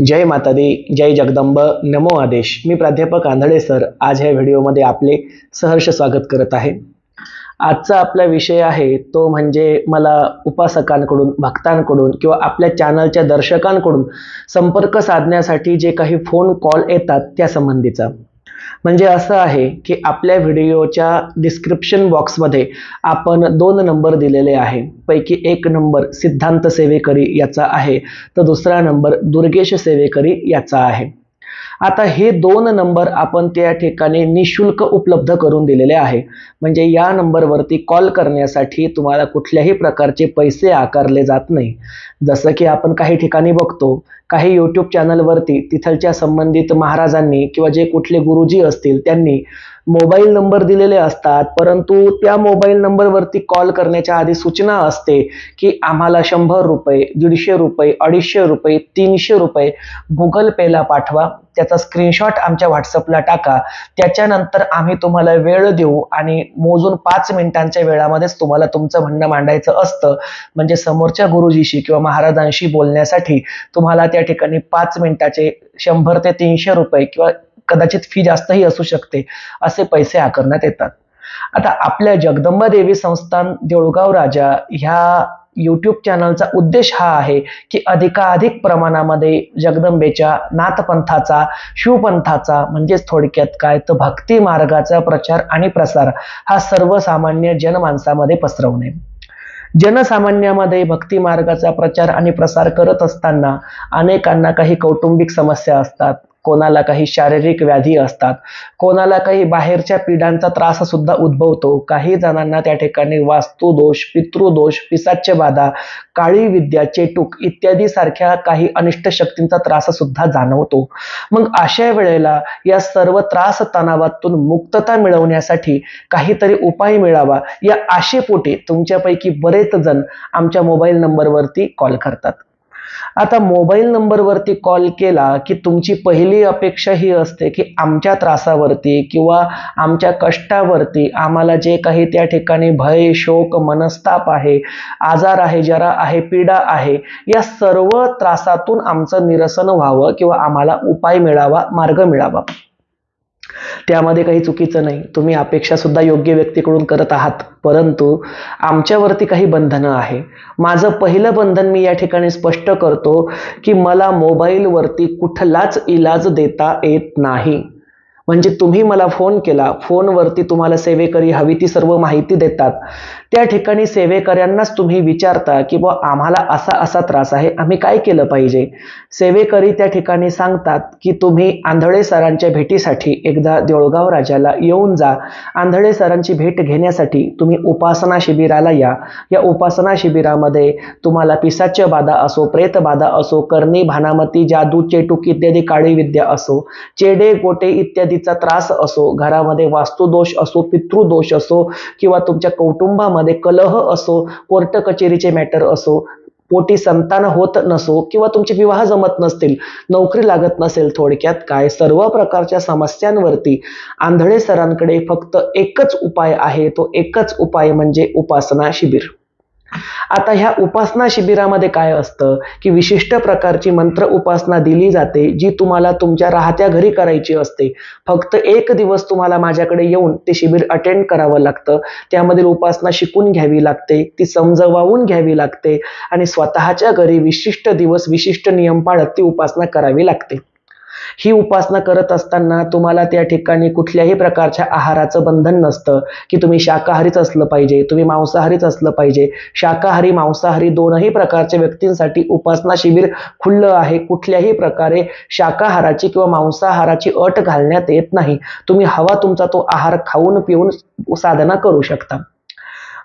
जय माता दी जय जगदंब नमो आदेश. मी प्राध्यापक आंधळे सर. आज ह्या व्हिडिओमध्ये आपले सहर्ष स्वागत करत आहे. आजचा आपला विषय आहे तो म्हणजे मला उपासकांकडून भक्तांकडून किंवा आपल्या चॅनलच्या दर्शकांकडून संपर्क साधण्यासाठी जे काही फोन कॉल येतात त्या संबंधीचा. म्हणजे असं आहे की आपल्या व्हिडिओच्या डिस्क्रिप्शन बॉक्समध्ये आपण दोन नंबर दिलेले आहे. पैकी एक नंबर सिद्धांत सेवेकरी याचा आहे तर दुसरा नंबर दुर्गेश सेवेकरी याचा आहे. आता हे दोन नंबर आपण त्या ठिकाणी निशुल्क उपलब्ध करून दिलेले आहे. म्हणजे या नंबरवरती कॉल करण्यासाठी तुम्हाला कुठल्याही प्रकारचे पैसे आकारले जात नाही. जसं की आपण काही ठिकाणी बघतो काही यूट्यूब चॅनलवरती तिथलच्या संबंधित महाराजांनी किंवा जे कुठले गुरुजी असतील त्यांनी मोबाईल नंबर दिलेले असतात. परंतु त्या मोबाईल नंबरवरती कॉल करण्याच्या आधी सूचना असते की आम्हाला शंभर रुपये दीडशे रुपये अडीचशे रुपये तीनशे रुपये गुगल पेला पाठवा. त्याचा स्क्रीनशॉट आमच्या व्हॉट्सअपला टाका. त्याच्यानंतर आम्ही तुम्हाला वेळ देऊ आणि मोजून पाच मिनिटांच्या वेळामध्येच तुम्हाला तुमचं म्हणणं मांडायचं असतं. म्हणजे समोरच्या गुरुजीशी किंवा महाराजांशी बोलण्यासाठी तुम्हाला त्या ठिकाणी पाच मिनिटाचे शंभर ते तीनशे रुपये किंवा कदाचित फी जास्तही असू शकते असे पैसे आकारण्यात येतात. आता आपल्या जगदंबा देवी संस्थान देऊळगाव राजा ह्या यूट्यूब चॅनलचा उद्देश हा आहे की अधिकाधिक प्रमाणामध्ये जगदंबेच्या नाथपंथाचा शिवपंथाचा म्हणजेच थोडक्यात काय तर भक्ती मार्गाचा प्रचार आणि प्रसार हा सर्वसामान्य जनमानसामध्ये पसरवणे. जनसामान्यामध्ये भक्ती मार्गाचा प्रचार आणि प्रसार करत असताना अनेकांना काही कौटुंबिक समस्या असतात. कोणाला काही शारीरिक व्याधी असतात कोणाला काही बाहेरच्या पिढ्यांचा त्रास सुद्धा उद्भवतो. काही जणांना त्या ठिकाणी वास्तुदोष पितृदोष पिसाच्य बाधा काळी विद्या चेटूक इत्यादी सारख्या काही अनिष्ट शक्तींचा त्रास सुद्धा जाणवतो. मग अशा वेळेला या सर्व त्रास तणावातून मुक्तता मिळवण्यासाठी काहीतरी उपाय मिळावा या आशेपोटी तुमच्यापैकी बरेच जण आमच्या मोबाईल नंबरवरती कॉल करतात. आता मोबाईल नंबरवरती कॉल केला की तुमची पहिली अपेक्षा ही असते की आमच्या त्रासावरती किंवा आमच्या कष्टावरती आम्हाला जे काही त्या ठिकाणी भय शोक मनस्ताप आहे आजार आहे जरा आहे पीडा आहे या सर्व त्रासातून आमचं निरसन व्हावं किंवा आम्हाला उपाय मिळावा मार्ग मिळावा. त्यामध्ये काही चुकीचं नाही. तुम्ही अपेक्षा सुद्धा योग्य व्यक्तीकडून करत आहात. परंतु आमच्यावरती काही बंधनं आहे. माझं पहिलं बंधन मी या ठिकाणी स्पष्ट करतो की मला मोबाईलवरती कुठलाच इलाज देता येत नाही. म्हणजे तुम्ही मला फोन केला. फोनवरती तुम्हाला सेवेकरी हवी ती सर्व माहिती देतात. त्या ठिकाणी सेवेकऱ्यांनाच तुम्ही विचारता की बा आम्हाला असा असा त्रास आहे आम्ही काय केलं पाहिजे? सेवेकरी त्या ठिकाणी सांगतात की तुम्ही आंधळे सरांच्या भेटीसाठी एकदा देऊळगाव राजाला येऊन जा. आंधळे सरांची भेट घेण्यासाठी तुम्ही उपासना शिबिराला या. या उपासना शिबिरामध्ये तुम्हाला पिसाच्य बाधा असो प्रेतबाधा असो करणी भानामती जादू चेटूक इत्यादी काळी विद्या असो चेडे गोटे इत्यादीचा त्रास असो घरामध्ये वास्तुदोष असो पितृदोष असो किंवा तुमच्या कौटुंबामध्ये कलह असो कोर्ट कचेरीचे मॅटर असो पोटी संतान होत नसो किंवा तुमचे विवाह जमत नसतील नोकरी लागत नसेल थोडक्यात काय सर्व प्रकारच्या समस्यांवरती आंधळे सरांकडे फक्त एकच उपाय आहे तो एकच उपाय म्हणजे उपासना शिबिर. आता ह्या उपासना शिबिरामध्ये काय असतं? की विशिष्ट प्रकारची मंत्र उपासना दिली जाते जी तुम्हाला तुमच्या राहत्या घरी करायची असते. फक्त एक दिवस तुम्हाला माझ्याकडे येऊन ते शिबिर अटेंड करावं लागतं. त्यामधील उपासना शिकून घ्यावी लागते ती समजवावून घ्यावी लागते आणि स्वतःच्या घरी विशिष्ट दिवस विशिष्ट नियम पाळत ती उपासना करावी लागते. ही उपासना करत असताना तुम्हाला त्या ठिकाणी कुठल्याही प्रकारच्या आहाराचं बंधन नसतं की तुम्ही शाकाहारीच असलं पाहिजे तुम्ही मांसाहारीच असलं पाहिजे. शाकाहारी मांसाहारी दोनही प्रकारच्या व्यक्तींसाठी उपासना शिबिर खुल्लं आहे. कुठल्याही प्रकारे शाकाहाराची किंवा मांसाहाराची अट घालण्यात येत नाही. तुम्ही हवा तुमचा तो आहार खाऊन पिऊन साधना करू शकता.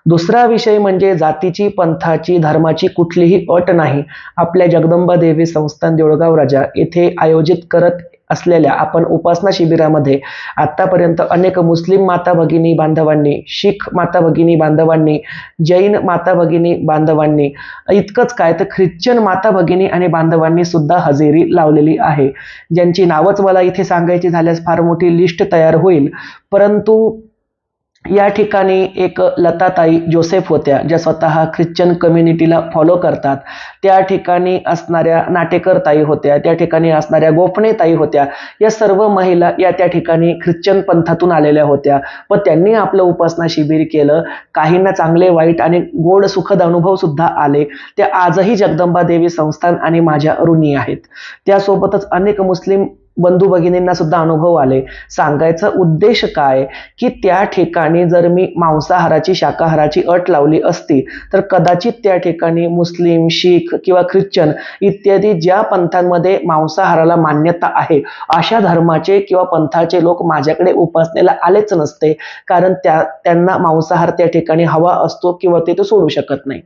दुसरा विषय म्हणजे जातीची पंथाची धर्माची कुठलीही अट नाही. आपल्या जगदंबा देवी संस्थान देऊळगाव राजा येथे आयोजित करत असलेल्या आपण उपासना शिबिरामध्ये आतापर्यंत अनेक मुस्लिम माता भगिनी बांधवांनी शीख माता भगिनी बांधवांनी जैन माता भगिनी बांधवांनी इतकंच काय तर ख्रिश्चन माता भगिनी आणि बांधवांनी सुद्धा हजेरी लावलेली आहे. ज्यांची नावच मला इथे सांगायची झाल्यास फार मोठी लिस्ट तयार होईल. परंतु या ठिकाणी एक लताताई जोसेफ होत्या ज्या स्वतः ख्रिश्चन कम्युनिटीला फॉलो करतात. त्या ठिकाणी असणाऱ्या नाटेकरताई होत्या त्या ठिकाणी असणाऱ्या गोपणेताई होत्या या सर्व महिला या त्या ठिकाणी ख्रिश्चन पंथातून आलेल्या होत्या. व त्यांनी आपलं उपासना शिबिर केलं काहींना चांगले वाईट आणि गोड सुखद अनुभव सुद्धा आले. ते आजही जगदंबा देवी संस्थान आणि माझ्या ऋणी आहेत. त्यासोबतच अनेक मुस्लिम बंधू भगिनींना सुद्धा अनुभव आले. सांगायचा उद्देश काय? की त्या ठिकाणी जर मी मांसाहाराची शाकाहाराची अट लावली असती तर कदाचित त्या ठिकाणी मुस्लिम शीख किंवा ख्रिश्चन इत्यादी ज्या पंथांमध्ये मांसाहाराला मान्यता आहे अशा धर्माचे किंवा पंथाचे लोक माझ्याकडे उपासनेला आलेच नसते कारण त्या त्यांना मांसाहार त्या ठिकाणी हवा असतो किंवा ते तो सोडू शकत नाही.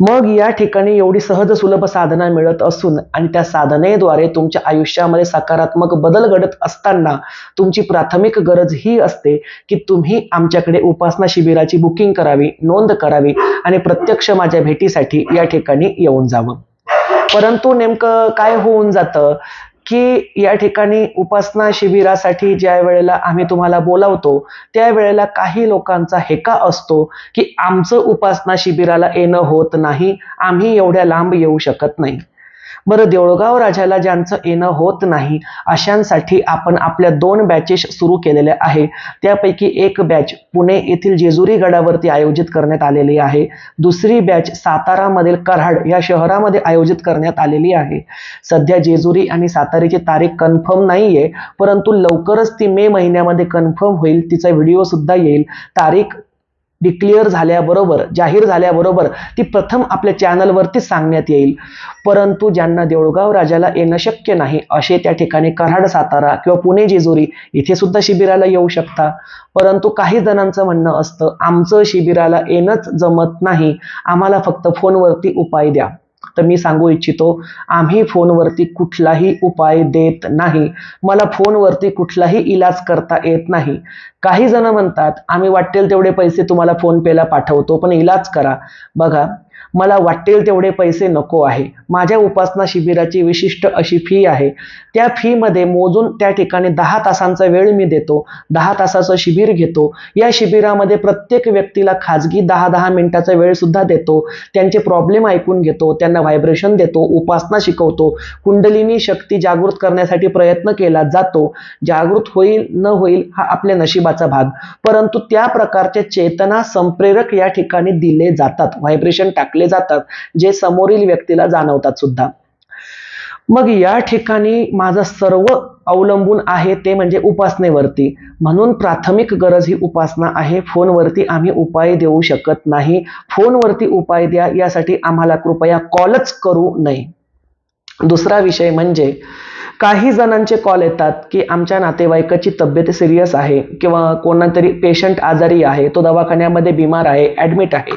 मग या ठिकाणी एवढी सहज सुलभ साधना मिळत असून आणि त्या साधनेद्वारे तुमच्या आयुष्यामध्ये सकारात्मक बदल घडत असताना तुमची प्राथमिक गरज ही असते की तुम्ही आमच्याकडे उपासना शिबिराची बुकिंग करावी नोंद करावी आणि प्रत्यक्ष माझ्या भेटीसाठी या ठिकाणी येऊन जावं. परंतु नेमकं काय होऊन जातं? की या ठिकाणी उपासना शिबिरासाठी ज्या वेळेला आम्ही तुम्हाला बोलावतो त्यावेळेला काही लोकांचा हेका असतो की आमचं उपासना शिबिराला येणं होत नाही आम्ही एवढ्या लांब येऊ शकत नाही. बरं देऊळगाव राजाला ज्यांचं येणं होत नाही अशांसाठी आपण आपल्या दोन बॅचेस सुरू केलेल्या आहे. त्यापैकी एक बॅच पुणे येथील जेजुरी गडावरती आयोजित करण्यात आलेली आहे. दुसरी बॅच सातारामधील कराड या शहरामध्ये आयोजित करण्यात आलेली आहे. सध्या जेजुरी आणि सातारीची तारीख कन्फर्म नाहीये परंतु लवकरच ती मे महिन्यामध्ये कन्फर्म होईल तिचा व्हिडिओ सुद्धा येईल. तारीख डिक्लेअर झाल्याबरोबर जाहीर झाल्याबरोबर ती प्रथम आपल्या चॅनलवरती सांगण्यात येईल. परंतु ज्यांना देऊळगाव राजाला येणं शक्य नाही असे त्या ठिकाणी कराड सातारा किंवा पुणे जेजुरी इथे सुद्धा शिबिराला येऊ शकता. परंतु काही जणांचं म्हणणं असतं आमचं शिबिराला येणंच जमत नाही. आम्हाला फक्त फोनवरती उपाय द्या. तर मी सांगू इच्छितो आम्ही फोनवरती कुठलाही उपाय देत नाही. मला फोनवरती कुठलाही इलाज करता येत नाही. काही जण म्हणतात आम्ही वाटेल तेवढे पैसे तुम्हाला फोनपेला पाठवतो पण इलाज करा. बघा मला वाटेल तेवढे पैसे नको आहे. माझ्या उपासना शिबिराची विशिष्ट अशी फी आहे. त्या फीमध्ये मोजून त्या ठिकाणी दहा तासांचा वेळ मी देतो. दहा तासाचं शिबिर घेतो. या शिबिरामध्ये प्रत्येक व्यक्तीला खाजगी दहा दहा मिनिटाचा वेळ सुद्धा देतो. त्यांचे प्रॉब्लेम ऐकून घेतो. त्यांना व्हायब्रेशन देतो. उपासना शिकवतो. कुंडलिनी शक्ती जागृत करण्यासाठी प्रयत्न केला जातो. जागृत होईल न होईल हा आपल्या नशिबाचा भाग. परंतु त्या प्रकारचे चेतना संप्रेरक या ठिकाणी दिले जातात. व्हायब्रेशन टाकले जातात जे समोरील व्यक्तीला जाणवतात सुद्धा. मग या ठिकाणी माझं सर्व अवलंबून आहे ते म्हणजे उपासनेवरती. म्हणून प्राथमिक गरज ही उपासना आहे. फोनवरती आम्ही उपाय देऊ शकत नाही. फोनवरती उपाय द्या यासाठी आम्हाला कृपया कॉलच करू नये. दुसरा विषय म्हणजे काही जणांचे कॉल येतात की आमच्या नातेवाईकाची तब्येत सिरियस आहे किंवा कोणातरी पेशंट आजारी आहे तो दवाखान्यामध्ये बिमार आहे ॲडमिट आहे.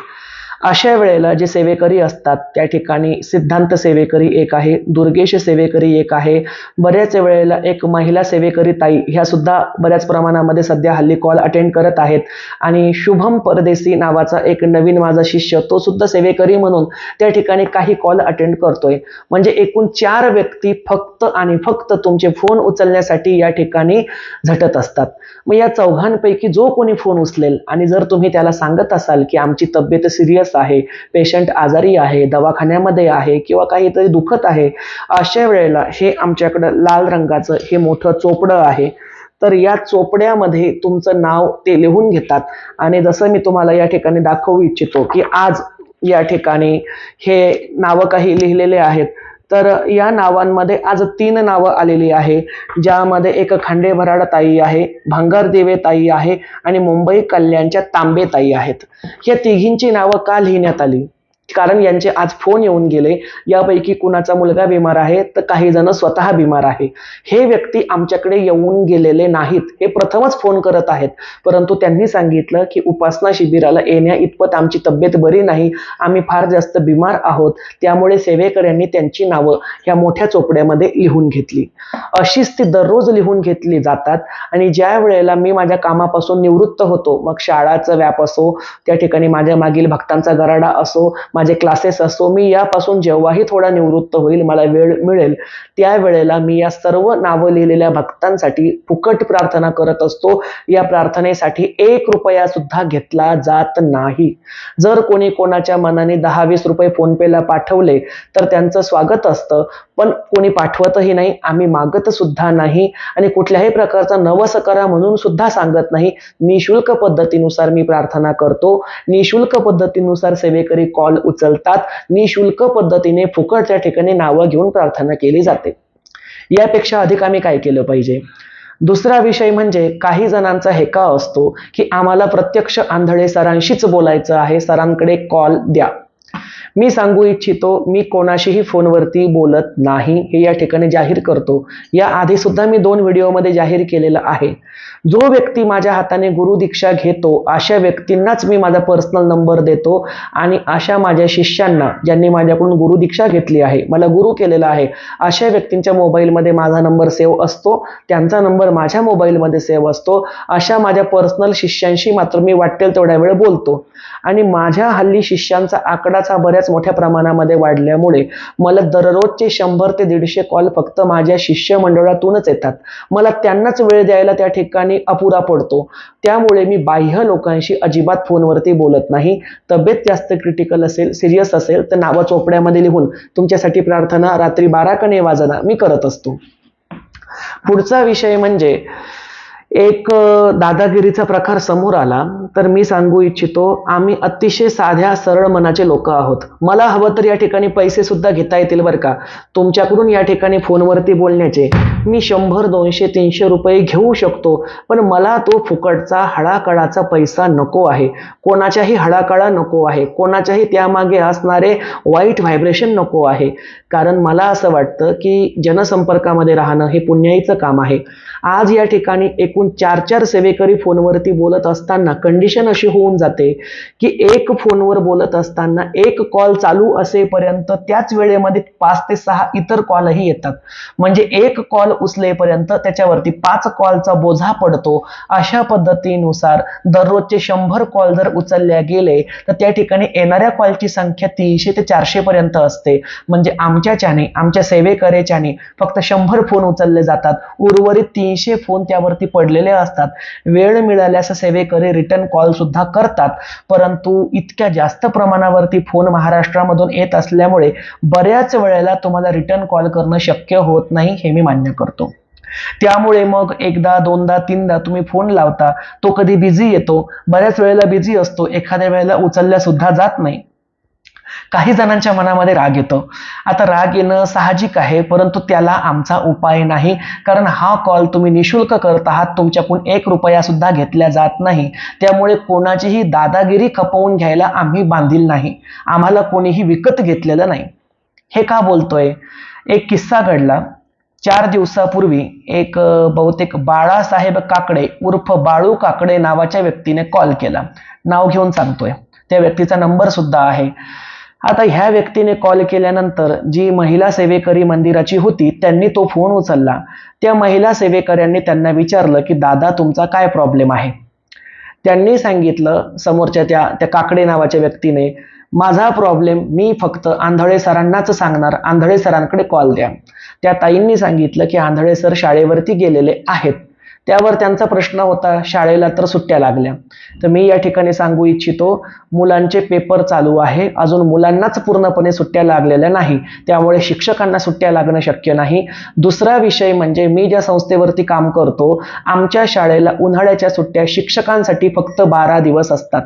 अशा वेळेला जे सेवेकरी असतात त्या ठिकाणी सिद्धांत सेवेकरी एक आहे दुर्गेश सेवेकरी एक आहे. बऱ्याच वेळेला एक महिला सेवेकरी ताई ह्या सुद्धा बऱ्याच प्रमाणामध्ये सध्या हल्ली कॉल अटेंड करत आहेत. आणि शुभम परदेसी नावाचा एक नवीन माझा शिष्य तो सुद्धा सेवेकरी म्हणून त्या ठिकाणी काही कॉल अटेंड करतोय. म्हणजे एकूण चार व्यक्ती फक्त आणि फक्त तुमचे फोन उचलण्यासाठी या ठिकाणी झटत असतात. मग या चौघांपैकी जो कोणी फोन उचलेल आणि जर तुम्ही त्याला सांगत असाल की आमची तब्येत सिरियस आहे. पेशंट आजारी आहे दवाखान्यामध्ये आहे किंवा काहीतरी दुखत आहे. अशा वेळेला हे आमच्याकडं लाल रंगाचं हे मोठं चोपडं आहे. तर या चोपड्यामध्ये तुमचं नाव ते लिहून घेतात. आणि जसं मी तुम्हाला या ठिकाणी दाखवू इच्छितो की आज या ठिकाणी हे नावं काही लिहिलेले आहेत. तर या नावांमध्ये आज तीन नावं आलेली आहे ज्यामध्ये एक खांडे भराड ताई आहे भांगार देवे ताई आहे आणि मुंबई कल्याणच्या तांबे ताई आहेत. या तिघींची नावं का लिहिण्यात आली? कारण यांचे आज फोन येऊन गेले. यापैकी कुणाचा मुलगा बिमार आहे तर काही जण स्वतः बिमार आहे. हे व्यक्ती आमच्याकडे येऊन गेलेले नाहीत. हे प्रथमच फोन करत आहेत. परंतु त्यांनी सांगितलं की उपासना शिबिराला येण्या इतपत आमची तब्येत बरी नाही. आम्ही फार जास्त बिमार आहोत. त्यामुळे सेवेकऱ्यांनी त्यांची नावं ह्या मोठ्या चोपड्यामध्ये लिहून घेतली. अशीच ती दररोज लिहून घेतली जातात. आणि ज्या वेळेला मी माझ्या कामापासून निवृत्त होतो मग शाळाचं व्याप असो त्या ठिकाणी माझ्या मागील भक्तांचा गराडा असो माझे क्लासेस असो मी यापासून जेव्हाही थोडा निवृत्त होईल मला वेळ मिळेल त्यावेळेला मी या सर्व नावं लिहिलेल्या भक्तांसाठी फुकट प्रार्थना करत असतो. या प्रार्थनेसाठी एक रुपया सुद्धा घेतला जात नाही. जर कोणी कोणाच्या मनाने दहा वीस रुपये फोनपेला पाठवले तर त्यांचं स्वागत असतं पण कोणी पाठवतही नाही आम्ही मागत सुद्धा नाही आणि कुठल्याही प्रकारचा नवस करा म्हणून सुद्धा सांगत नाही. निशुल्क पद्धतीनुसार मी प्रार्थना करतो. निशुल्क पद्धतीनुसार सेवेकरी कॉल उचलतात. निशुल्क पद्धतीने फुकट त्या ठिकाणी नावं घेऊन प्रार्थना केली जाते. यापेक्षा अधिक आम्ही काय केलं पाहिजे? दुसरा विषय म्हणजे काही जणांचा हेका असतो की आम्हाला प्रत्यक्ष आंधळे सरांशीच बोलायचं आहे. सरांकडे कॉल द्या. मी सांगू इच्छितो मी कोणाशीही फोनवरती बोलत नाही हे या ठिकाणी जाहीर करतो. या आधी सुद्धा मी दोन व्हिडिओमध्ये जाहीर केलेलं आहे. जो व्यक्ती माझ्या हाताने गुरु दीक्षा घेतो अशा व्यक्तींनाच मी माझा पर्सनल नंबर देतो आणि अशा माझ्या शिष्यांना ज्यांनी माझ्याकडून गुरु दीक्षा घेतली आहे मला गुरु केलेला आहे अशा व्यक्तींच्या मोबाईलमध्ये माझा नंबर सेव्ह असतो त्यांचा नंबर माझ्या मोबाईलमध्ये सेव्ह असतो अशा माझ्या पर्सनल शिष्यांशी मात्र मी वाटेल तेवढ्या वेळ बोलतो. आणि माझ्या हल्ली शिष्यांचा आकडाचा बऱ्याच मोठ्या प्रमाणामध्ये वाढल्यामुळे मला दररोजचे शंभर ते दीडशे कॉल फक्त माझ्या शिष्यमंडळातूनच येतात. मला त्यांनाच वेळ द्यायला त्या ठिकाणी अपुरा पडतो. त्यामुळे मी बाह्य लोकांशी अजिबात फोनवरती बोलत नाही. तब्येत जास्त क्रिटिकल असेल सिरियस असेल तर नावं चोपड्यामध्ये लिहून तुमच्यासाठी प्रार्थना रात्री बारा कणे वाजना मी करत असतो. पुढचा विषय म्हणजे एक दादागिरीचा प्रकार समोर आला तर मी सांगू इच्छितो आम्ही अतिशय साध्या सरळ मनाचे लोक आहोत. मला हवं तर या ठिकाणी पैसे सुद्धा घेता येतील बरं का. तुमच्याकडून या ठिकाणी फोनवरती बोलण्याचे. मी शंभर दोनशे तीनशे रुपये घेऊ शकतो पण मला तो फुकटचा हळाकळाचा पैसा नको आहे. कोणाच्याही हळाकळा नको आहे. कोणाच्याही त्यामागे असणारे वाईट व्हायब्रेशन नको आहे. कारण मला असं वाटतं की जनसंपर्कामध्ये राहणं हे पुण्याईचं काम आहे. आज या ठिकाणी एकूण चार चार सेवेकरी फोनवरती बोलत असताना कंडिशन अशी होऊन जाते की एक फोनवर बोलत असताना एक कॉल चालू असेपर्यंत त्याच वेळेमध्ये पाच ते सहा इतर कॉलही येतात. म्हणजे एक कॉल उचलेपर्यंत त्याच्यावरती पाच कॉलचा बोझा पडतो. अशा पद्धतीनुसार दररोजचे शंभर कॉल जर उचलल्या गेले तर त्या ठिकाणी येणाऱ्या कॉलची संख्या तीनशे ते चारशे पर्यंत असते. म्हणजे आमच्याच्याने आमच्या सेवेकरेच्याने फक्त शंभर फोन उचलले जातात. उर्वरित तीनशे फोन त्यावरती पडलेले असतात. वेळ मिळाल्यास सेवेकरी रिटर्न कॉल सुद्धा करतात. परंतु इतक्या जास्त प्रमाणावरती फोन महाराष्ट्रामधून येत असल्यामुळे बऱ्याच वेळेला तुम्हाला रिटर्न कॉल करणं शक्य होत नाही हे मी मान्य करतो. त्यामुळे मग एकदा दोनदा तीनदा तुम्ही फोन लावता तो कधी बिझी येतो बऱ्याच वेळेला बिझी असतो एखाद्या वेळेला उचलल्या सुद्धा जात नाही. काही जणांच्या मनामध्ये राग येतो. आता राग येणं साहजिक आहे परंतु त्याला आमचा उपाय नाही कारण हा कॉल तुम्ही निशुल्क करत आहात तुमच्याकडून एक रुपया सुद्धा घेतल्या जात नाही. त्यामुळे कोणाचीही दादागिरी खपवून घ्यायला आम्ही बांधील नाही. आम्हाला कोणीही विकत घेतलेलं नाही. हे का बोलतोय? एक किस्सा घडला. चार दिवसापूर्वी एक बहुतेक बाळासाहेब काकडे उर्फ बाळू काकडे नावाच्या व्यक्तीने कॉल केला. नाव घेऊन सांगतोय. त्या व्यक्तीचा नंबर सुद्धा आहे. आता ह्या व्यक्तीने कॉल केल्यानंतर जी महिला सेवेकरी मंदिराची होती त्यांनी तो फोन उचलला. त्या महिला सेवेकऱ्यांनी त्यांना विचारलं की दादा तुमचा काय प्रॉब्लेम आहे? त्यांनी सांगितलं समोरच्या त्या त्या काकडे नावाच्या व्यक्तीने माझा प्रॉब्लेम मी फक्त आंधळे सरांनाच सांगणार. आंधळे सरांकडे कॉल द्या. त्या ताईंनी सांगितलं की आंधळे सर शाळेवरती गेलेले आहेत. त्यावर त्यांचा प्रश्न होता शाळेला तर सुट्ट्या लागल्या. तर मी या ठिकाणी सांगू इच्छितो मुलांचे पेपर चालू आहे. अजून मुलांनाच पूर्णपणे सुट्ट्या लागलेल्या नाही. त्यामुळे शिक्षकांना सुट्ट्या लागणं शक्य नाही. दुसरा विषय म्हणजे मी ज्या संस्थेवरती काम करतो आमच्या शाळेला उन्हाळ्याच्या सुट्ट्या शिक्षकांसाठी फक्त बारा दिवस असतात.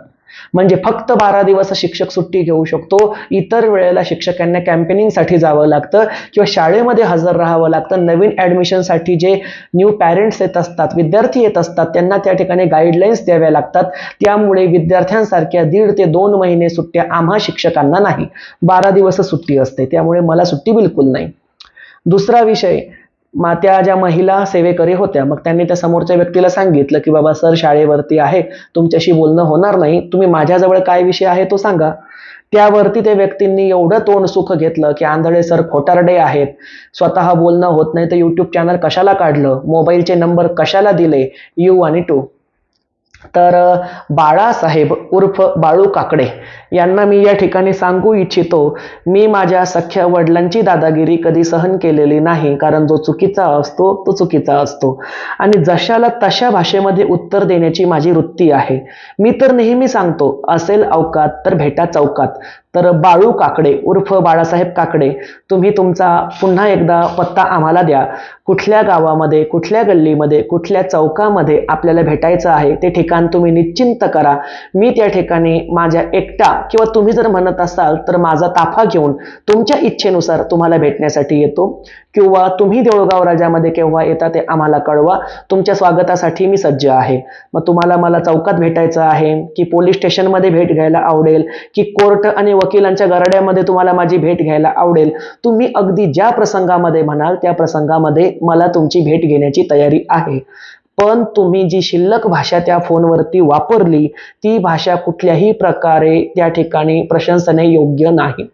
म्हणजे फक्त बारा दिवस शिक्षक सुट्टी घेऊ शकतो. इतर वेळेला शिक्षकांना कॅम्पेनिंगसाठी जावं लागतं किंवा शाळेमध्ये हजर राहावं लागतं. नवीन ॲडमिशनसाठी जे न्यू पॅरेंट्स येत असतात विद्यार्थी येत असतात त्यांना त्या ठिकाणी गाईडलाईन्स द्याव्या लागतात. त्यामुळे विद्यार्थ्यांसारख्या दीड ते दोन महिने सुट्ट्या आम्हा शिक्षकांना नाही. बारा दिवस सुट्टी असते त्यामुळे मला सुट्टी बिलकुल नाही. दुसरा विषय मा त्या ज्या महिला सेवेकरी होत्या मग त्यांनी त्या समोरच्या व्यक्तीला सांगितलं की बाबा सर शाळेवरती आहे तुमच्याशी बोलणं होणार नाही तुम्ही माझ्याजवळ काय विषय आहे तो सांगा. त्यावरती त्या व्यक्तींनी एवढं तोंड सुख घेतलं की आंधळे सर खोटारडे आहेत स्वतः बोलणं होत नाही तर यूट्यूब चॅनल कशाला काढलं मोबाईलचे नंबर कशाला दिले यू आणि टू तर बाळासाहेब उर्फ बाळू काकडे यांना मी या ठिकाणी सांगू इच्छितो मी माझ्या सख्या वडिलांची दादागिरी कधी सहन केलेली नाही कारण जो चुकीचा असतो तो चुकीचा असतो. आणि जशाला तशा भाषेमध्ये उत्तर देण्याची माझी वृत्ती आहे. मी तर नेहमी सांगतो असेल अवकात तर भेटा चौकात. तर बाळू काकडे उर्फ बाळासाहेब काकडे तुम्ही तुमचा पुन्हा एकदा पत्ता आम्हाला द्या. कुठल्या गावामध्ये कुठल्या गल्लीमध्ये कुठल्या चौकामध्ये आपल्याला भेटायचं आहे ते ठिकाण तुम्ही निश्चिंत करा. मी त्या ठिकाणी माझ्या एकटा किंवा तुम्ही जर म्हणत असाल तर माझा ताफा घेऊन तुमच्या इच्छेनुसार तुम्हाला भेटण्यासाठी येतो. किंवा तुम्ही देऊळगाव राजामध्ये केव्हा येता ते आम्हाला कळवा. तुमच्या स्वागतासाठी मी सज्ज आहे. मग तुम्हाला मला चौकात भेटायचं आहे की पोलीस स्टेशनमध्ये भेट घ्यायला आवडेल की कोर्ट आणि वकिलांच्या गरड्यामध्ये तुम्हाला माझी भेट घ्यायला आवडेल. तुम्ही अगदी ज्या प्रसंगामध्ये म्हणाल त्या प्रसंगामध्ये मला तुमची भेट घेण्याची तयारी आहे. पण तुम्ही जी शिल्लक भाषा त्या फोनवरती वापरली ती भाषा कुठल्याही प्रकारे त्या ठिकाणी प्रशंसने योग्य नाही.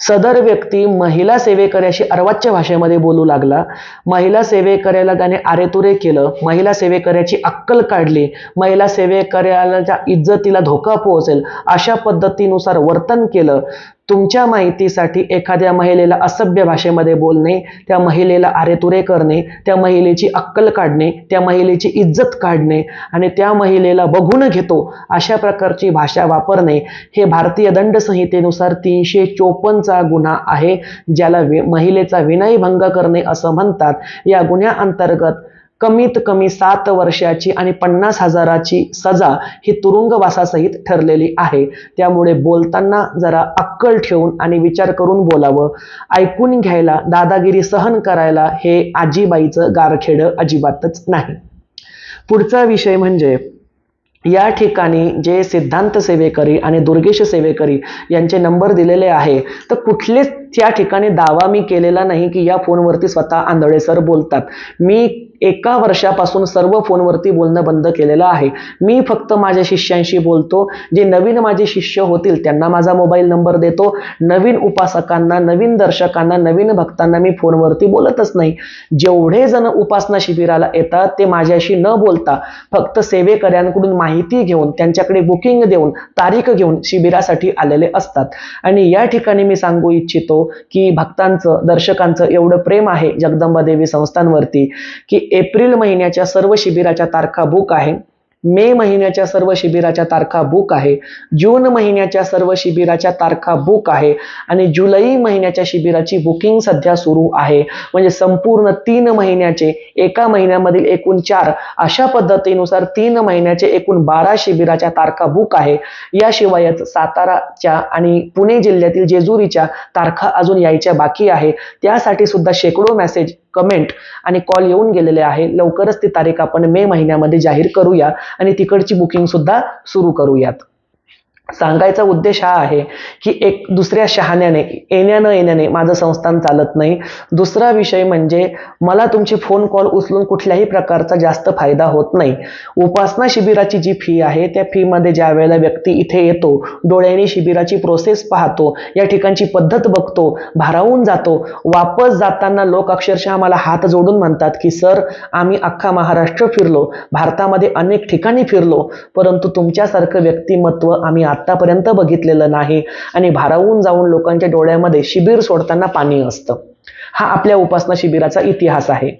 सदर व्यक्ती महिला सेवेकऱ्याशी अर्वाच्य भाषेमध्ये बोलू लागला. महिला सेवेकऱ्याला त्याने आरेतुरे केलं. महिला सेवेकऱ्याची अक्कल काढली. महिला सेवेकऱ्याच्या इज्जतीला धोका पोहोचेल. अशा पद्धतीनुसार वर्तन केलं. तुमच्या माहितीसाठी एखाद्या महिलेला असभ्य भाषेमध्ये बोलणे त्या महिलेला आरेतुरे करणे त्या महिलेची अक्कल काढणे त्या महिलेची इज्जत काढणे आणि त्या महिलेला बघून घेतो अशा प्रकारची भाषा वापरणे हे भारतीय दंड संहितेनुसार तीनशे चोपन्नचा गुन्हा आहे ज्याला वि महिलेचा विनयभंग करणे असं म्हणतात. या गुन्ह्याअंतर्गत कमीत कमी सात वर्षाची आणि पन्नास हजाराची सजा ही तुरुंगवासासहित ठरलेली आहे. त्यामुळे बोलताना जरा अक्कल ठेवून आणि विचार करून बोलावं. ऐकून घ्यायला दादागिरी सहन करायला हे आजीबाईचं गारखेडं अजिबातच नाही. पुढचा विषय म्हणजे या ठिकाणी जे सिद्धांत सेवेकरी आणि दुर्गेश सेवेकरी यांचे नंबर दिलेले आहे तर कुठलेच त्या ठिकाणी दावा मी केलेला नाही की या फोनवरती स्वतः आंधळे सर बोलतात. मी एका वर्षापासून सर्व फोनवरती बोलणं बंद केलेलं आहे. मी फक्त माझ्या शिष्यांशी बोलतो. जे नवीन माझे शिष्य होतील त्यांना माझा मोबाईल नंबर देतो. नवीन उपासकांना नवीन दर्शकांना नवीन भक्तांना मी फोनवरती बोलतच नाही. जेवढे जण उपासना शिबिराला येतात ते माझ्याशी न बोलता फक्त सेवेकऱ्यांकडून माहिती घेऊन त्यांच्याकडे बुकिंग देऊन तारीख घेऊन शिबिरासाठी आलेले असतात. आणि या ठिकाणी मी सांगू इच्छितो की भक्तांचं दर्शकांचं एवढं प्रेम आहे जगदंबा देवी संस्थांवरती की एप्रिल महिन्याच्या सर्व शिबिराच्या तारखा बुक आहे. मे महिन्याच्या सर्व शिबिराच्या तारखा बुक आहे. जून महिन्याच्या सर्व शिबिराच्या तारखा बुक आहे. आणि जुलै महिन्याच्या शिबिराची बुकिंग सध्या सुरू आहे. म्हणजे संपूर्ण तीन महिन्याचे एका महिन्यामधील एकूण चार अशा पद्धतीनुसार तीन महिन्याचे एकूण बारा शिबिराच्या तारखा बुक आहे. याशिवायच साताराच्या आणि पुणे जिल्ह्यातील जेजुरीच्या तारखा अजून यायच्या बाकी आहे. त्यासाठी सुद्धा शेकडो मेसेज कमेंट आणि कॉल येऊन गेलेले आहे. लवकरच ती तारीख आपण मे महिन्यामध्ये जाहीर करूया आणि तिकडची बुकिंग सुद्धा सुरू करूयात. सांगायचा उद्देश हा आहे की एक दुसऱ्या शहाण्याने येण्या न येण्याने माझं संस्थान चालत नाही. दुसरा विषय म्हणजे मला तुमची फोन कॉल उचलून कुठल्याही प्रकारचा जास्त फायदा होत नाही. उपासना शिबिराची जी फी आहे त्या फीमध्ये ज्या वेळेला व्यक्ती इथे येतो डोळ्याने शिबिराची प्रोसेस पाहतो या ठिकाणची पद्धत बघतो भारावून जातो वापस जाताना लोक अक्षरशः मला हात जोडून म्हणतात की सर आम्ही अख्खा महाराष्ट्र फिरलो भारतामध्ये अनेक ठिकाणी फिरलो परंतु तुमच्यासारखं व्यक्तिमत्व आम्ही आतापर्यंत बघितलेलं नाही आणि भारावून जाऊन लोकांच्या डोळ्यामध्ये शिबिर सोडताना पाणी असतं. हा आपल्या उपासना शिबिराचा इतिहास आहे.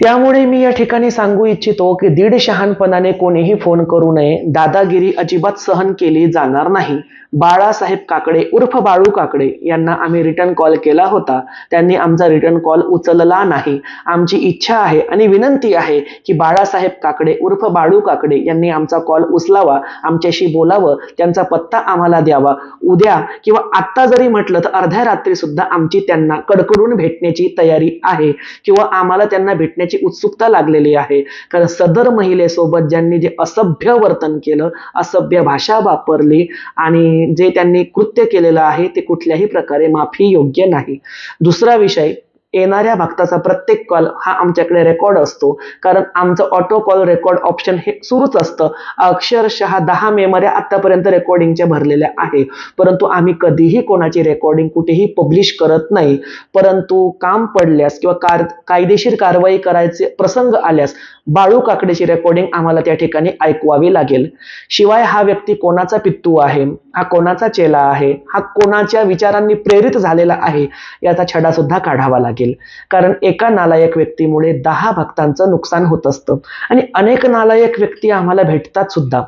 त्यामुळे मी या ठिकाणी सांगू इच्छितो की दीड शहाणपणाने कोणीही फोन करू नये. दादागिरी अजिबात सहन केली जाणार नाही. बाळासाहेब काकडे उर्फ बाळू काकडे यांना आम्ही रिटर्न कॉल केला होता. त्यांनी आमचा रिटर्न कॉल उचलला नाही. आमची इच्छा आहे आणि विनंती आहे की बाळासाहेब काकडे उर्फ बाळू काकडे यांनी आमचा कॉल उचलावा आमच्याशी बोलावं त्यांचा पत्ता आम्हाला द्यावा. उद्या किंवा आत्ता जरी म्हटलं तर अर्ध्या रात्री सुद्धा आमची त्यांना कडकडून भेटण्याची तयारी आहे किंवा आम्हाला त्यांना भेटण्या भेटण्याची उत्सुकता लागलेली आहे. कारण सदर महिलेसोबत ज्यांनी जे असभ्य वर्तन केलं असभ्य भाषा वापरली आणि जे त्यांनी कृत्य केलेलं आहे ते कुठल्याही प्रकारे माफी योग्य नाही. दुसरा विषय येणाऱ्या भक्ताचा प्रत्येक कॉल हा आमच्याकडे रेकॉर्ड असतो. कारण आमचं ऑटो कॉल रेकॉर्ड ऑप्शन हे सुरूच असतं. अक्षरशः दहा मेमऱ्या आत्तापर्यंत आतापर्यंत रेकॉर्डिंगच्या भरलेल्या आहे. परंतु आम्ही कधीही कोणाची रेकॉर्डिंग कुठेही पब्लिश करत नाही. परंतु काम पडल्यास किंवा कार कायदेशीर कारवाई करायचे प्रसंग आल्यास बाळू काकडेची रेकॉर्डिंग आम्हाला त्या ठिकाणी ऐकवावी लागेल. शिवाय हा व्यक्ती कोणाचा पित्तू आहे? हा कोणाचा चेला आहे? हा कोणाच्या विचारांनी प्रेरित झालेला आहे? याचा छडा सुद्धा काढावा लागेल. कारण एका नालायक व्यक्तीमुळे दहा भक्तांचं नुकसान होत असतं. आणि अनेक नालायक व्यक्ती आम्हाला भेटतात सुद्धा.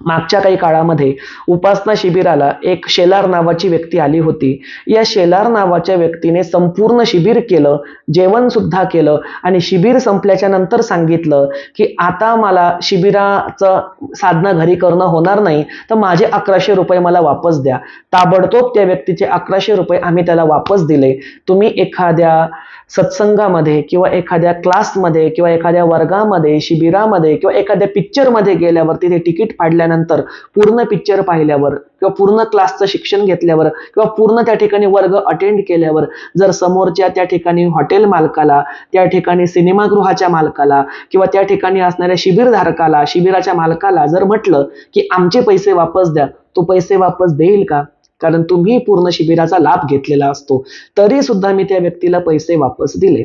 मागच्या काही काळामध्ये उपासना शिबिराला एक शेलार नावाची व्यक्ती आली होती. या शेलार नावाच्या व्यक्तीने संपूर्ण शिबिर केलं जेवण सुद्धा केलं आणि शिबिर संपल्याच्या नंतर सांगितलं की आता मला शिबिराचं साधना घरी करणं होणार नाही तर माझे अकराशे रुपये मला वापस द्या. ताबडतोब त्या व्यक्तीचे अकराशे रुपये आम्ही त्याला वापस दिले. तुम्ही एखाद्या सत्संगामध्ये किंवा एखाद्या क्लासमध्ये किंवा एखाद्या वर्गामध्ये शिबिरामध्ये किंवा एखाद्या पिक्चरमध्ये गेल्यावर तिथे तिकीट झाल्यानंतर पूर्ण पिक्चर पाहिल्यावर किंवा पूर्ण क्लासचं शिक्षण घेतल्यावर किंवा पूर्ण त्या ठिकाणी वर्ग अटेंड केल्यावर जर समोरच्या त्या ठिकाणी हॉटेल मालकाला त्या ठिकाणी सिनेमागृहाच्या मालकाला किंवा त्या ठिकाणी असणाऱ्या शिबिरधारकाला शिबिराच्या मालकाला जर म्हटलं की आमचे पैसे वापस द्या तो पैसे वापस देईल का? कारण तुम्ही पूर्ण शिबिराचा लाभ घेतलेला असतो. तरी सुद्धा मी त्या व्यक्तीला पैसे वापस दिले.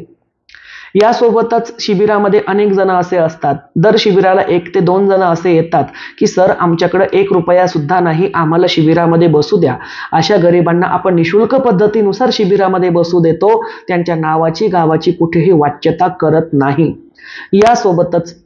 यासोबतच शिबिरामध्ये अनेक जण असे असतात. दर शिबिराला एक ते दोन जण असे येतात की सर आमच्याकडे एक रुपया सुद्धा नाही आम्हाला शिबिरामध्ये बसू द्या. अशा गरिबांना आपण निशुल्क पद्धतीनुसार शिबिरामध्ये बसू देतो. त्यांच्या नावाची गावाची कुठेही वाच्यता करत नाही. यासोबतच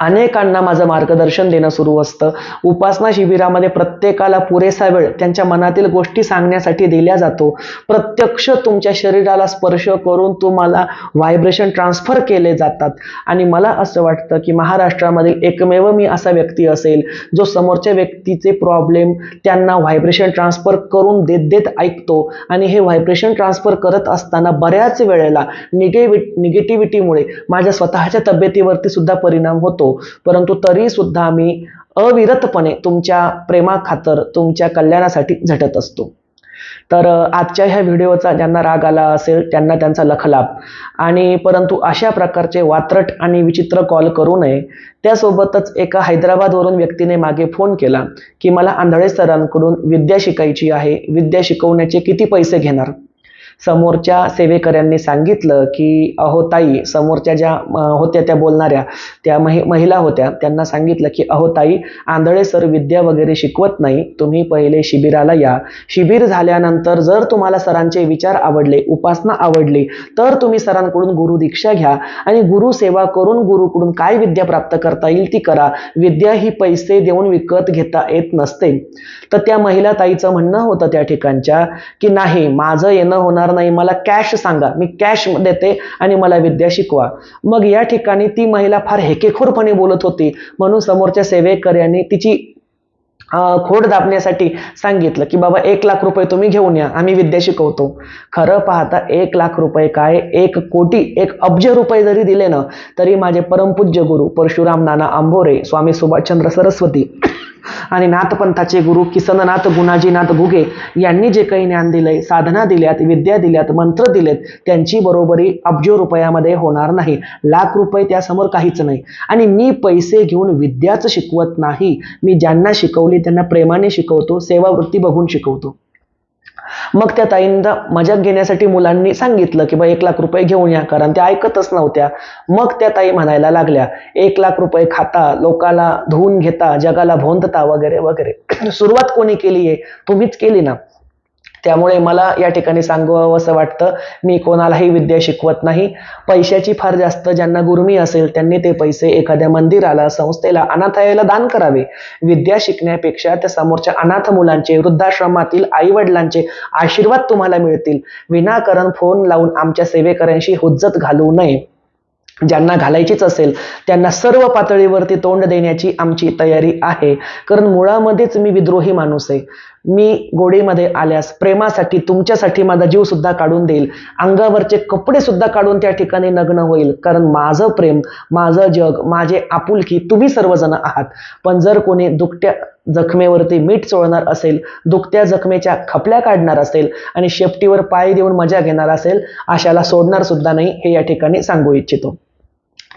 अनेकांना माझं मार्गदर्शन देणं सुरू असतं. उपासना शिबिरामध्ये प्रत्येकाला पुरेसा वेळ त्यांच्या मनातील गोष्टी सांगण्यासाठी दिल्या जातो. प्रत्यक्ष तुमच्या शरीराला स्पर्श करून तुम्हाला व्हायब्रेशन ट्रान्सफर केले जातात. आणि मला असं वाटतं की महाराष्ट्रामधील एकमेव मी असा व्यक्ती असेल जो समोरच्या व्यक्तीचे प्रॉब्लेम त्यांना व्हायब्रेशन ट्रान्सफर करून देत देत ऐकतो. आणि हे व्हायब्रेशन ट्रान्सफर करत असताना बऱ्याच वेळेला निगेवि निगेटिव्हिटीमुळे माझ्या स्वतःच्या तब्येतीवरती सुद्धा परिणाम होतो. परंतु तरी सुद्धा मी अविरतपणे तुमच्या प्रेमाखातर तुमच्या कल्याणासाठी झटत असतो. तर आजच्या ह्या व्हिडिओचा ज्यांना राग आला असेल त्यांना त्यांचा लखलाभ आणि परंतु अशा प्रकारचे वात्रट आणि विचित्र कॉल करू नये. त्यासोबतच एका हैदराबादवरून व्यक्तीने मागे फोन केला की मला आंधळे सरांकडून विद्या शिकायची आहे. विद्या शिकवण्याचे किती पैसे घेणार? समोरच्या सेवेकऱ्यांनी सांगितलं की अहो ताई समोरच्या ज्या होत्या त्या बोलणाऱ्या त्या महि महिला होत्या त्यांना सांगितलं की अहो ताई आंधळे सर विद्या वगैरे शिकवत नाही तुम्ही पहिले शिबिराला या. शिबिर झाल्यानंतर जर तुम्हाला सरांचे विचार आवडले उपासना आवडली तर तुम्ही सरांकडून गुरु दीक्षा घ्या आणि गुरु सेवा करून गुरुकडून काय विद्या प्राप्त करता येईल ती करा. विद्या ही पैसे देऊन विकत घेता येत नसते. तर त्या महिला ताईचं म्हणणं होतं त्या ठिकाणच्या की नाही माझं येणं होणार नाही. मला कॅश सांगा. मी कॅश देते आणि मला विद्या शिकवा. मग या ठिकाणी ती महिला फार हेकेखोरपणे बोलत होती. म्हणून समोरच्या सेवेकऱ्यांनी तिची खोड दाबण्यासाठी सांगितलं की बाबा एक लाख रुपये तुम्ही घेऊन या. आम्ही विद्या शिकवतो. खरं पाहता एक लाख रुपये काय? एक कोटी एक अब्ज रुपये जरी दिले ना तरी माझे परमपूज्य गुरु परशुराम नाना आंबोरे स्वामी सुभाषचंद्र सरस्वती आणि नाथपंथाचे गुरु किसननाथ गुणाजीनाथ भुगे यांनी जे काही ज्ञान दिलंय साधना दिल्यात विद्या दिल्यात मंत्र दिलेत त्यांची बरोबरी अब्जो रुपयामध्ये होणार नाही. लाख रुपये त्यासमोर काहीच नाही. आणि मी पैसे घेऊन विद्याच शिकवत नाही. मी ज्यांना शिकवली त्यांना प्रेमाने शिकवतो सेवावृत्ती बघून शिकवतो. मग त्या ताईंना मजाक घेण्यासाठी मुलांनी सांगितलं की बा एक लाख रुपये घेऊन या कारण त्या ऐकतच नव्हत्या. मग त्या ताई म्हणायला लागल्या एक लाख रुपये खाता लोकाला धुवून घेता जगाला भोंदता वगैरे वगैरे. सुरुवात कोणी केली आहे तुम्हीच केली ना. त्यामुळे मला या ठिकाणी सांगावं असं वाटतं. मी कोणालाही विद्या शिकवत नाही. पैशाची फार जास्त ज्यांना गुरमी असेल त्यांनी ते पैसे एखाद्या मंदिराला संस्थेला अनाथायाला दान करावे. विद्या शिकण्यापेक्षा त्या समोरच्या अनाथ मुलांचे वृद्धाश्रमातील आईवडिलांचे आशीर्वाद तुम्हाला मिळतील. विनाकारण फोन लावून आमच्या सेवेकऱ्यांशी हुज्जत घालवू नये. ज्यांना घालायचीच असेल त्यांना सर्व पातळीवरती तोंड देण्याची आमची तयारी आहे. कारण मुळामध्येच मी विद्रोही माणूस आहे. मी गोडीमध्ये आल्यास प्रेमासाठी तुमच्यासाठी माझा जीव सुद्धा काढून देईल. अंगावरचे कपडे सुद्धा काढून त्या ठिकाणी नग्न होईल. कारण माझं प्रेम माझं जग माझे आपुलकी तुम्ही सर्वजण आहात. पण जर कोणी दुखट्या जखमेवरती मीठ चोळणार असेल दुखत्या जखमेच्या खपल्या काढणार असेल आणि शेपटीवर पाय देऊन मजा घेणार असेल अशाला सोडणार सुद्धा नाही हे या ठिकाणी सांगू इच्छितो.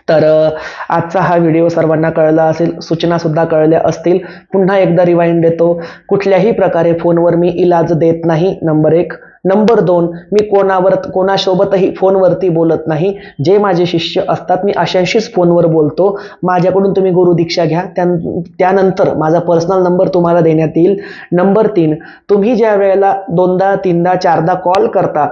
तर आजचा हा व्हिडिओ सर्वांना कळला असेल सूचनासुद्धा कळल्या असतील. पुन्हा एकदा रिवाइंड देतो. कुठल्याही प्रकारे फोनवर मी इलाज देत नाही नंबर एक. नंबर दोन मी कोणावर कोणासोबतही फोनवरती बोलत नाही. जे माझे शिष्य असतात मी अशांशीच फोनवर बोलतो. माझ्याकडून तुम्ही गुरु दीक्षा घ्या. त्यान- त्यानंतर माझा पर्सनल नंबर तुम्हाला देण्यात येईल. नंबर तीन तुम्ही ज्या वेळेला दोनदा तीनदा चारदा कॉल करता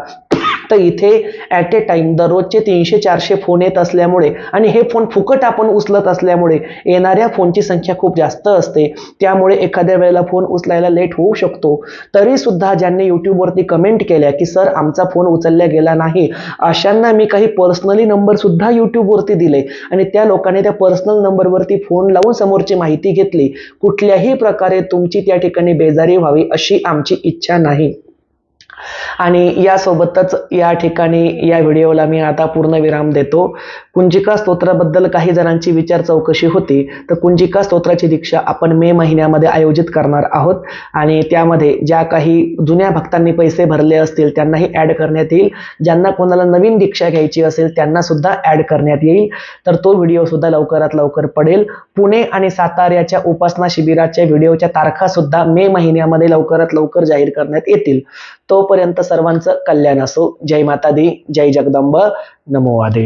तर इथे ॲट ए टाईम दररोजचे तीनशे चारशे फोन येत असल्यामुळे आणि हे फोन फुकट आपण उचलत असल्यामुळे येणाऱ्या फोनची संख्या खूप जास्त असते. त्यामुळे एखाद्या वेळेला फोन उचलायला लेट होऊ शकतो. तरीसुद्धा ज्यांनी यूट्यूबवरती कमेंट केल्या की सर आमचा फोन उचलला गेला नाही. अशांना मी काही पर्सनली नंबरसुद्धा यूट्यूबवरती दिले आणि त्या लोकांनी त्या पर्सनल नंबरवरती फोन लावून समोरची माहिती घेतली. कुठल्याही प्रकारे तुमची त्या ठिकाणी बेजारी व्हावी अशी आमची इच्छा नाही. आणि यासोबतच या ठिकाणी या व्हिडिओला मी आता पूर्ण विराम देतो. कुंजिका स्तोत्राबद्दल काही जणांची विचार चौकशी होती तर कुंजिका स्तोत्राची दीक्षा आपण मे महिन्यामध्ये आयोजित करणार आहोत. आणि त्यामध्ये ज्या काही जुन्या भक्तांनी पैसे भरले असतील त्यांनाही ॲड करण्यात येईल. ज्यांना कोणाला नवीन दीक्षा घ्यायची असेल त्यांना सुद्धा ॲड करण्यात येईल. तर तो व्हिडिओ सुद्धा लवकरात लवकर पडेल. पुणे आणि साताऱ्याच्या उपासना शिबिराच्या व्हिडिओच्या तारखा सुद्धा मे महिन्यामध्ये लवकरात लवकर जाहीर करण्यात येतील. तोपर्यंत सर्वांचं कल्याण असो. जय माता दी जय जगदंब. नमो आदे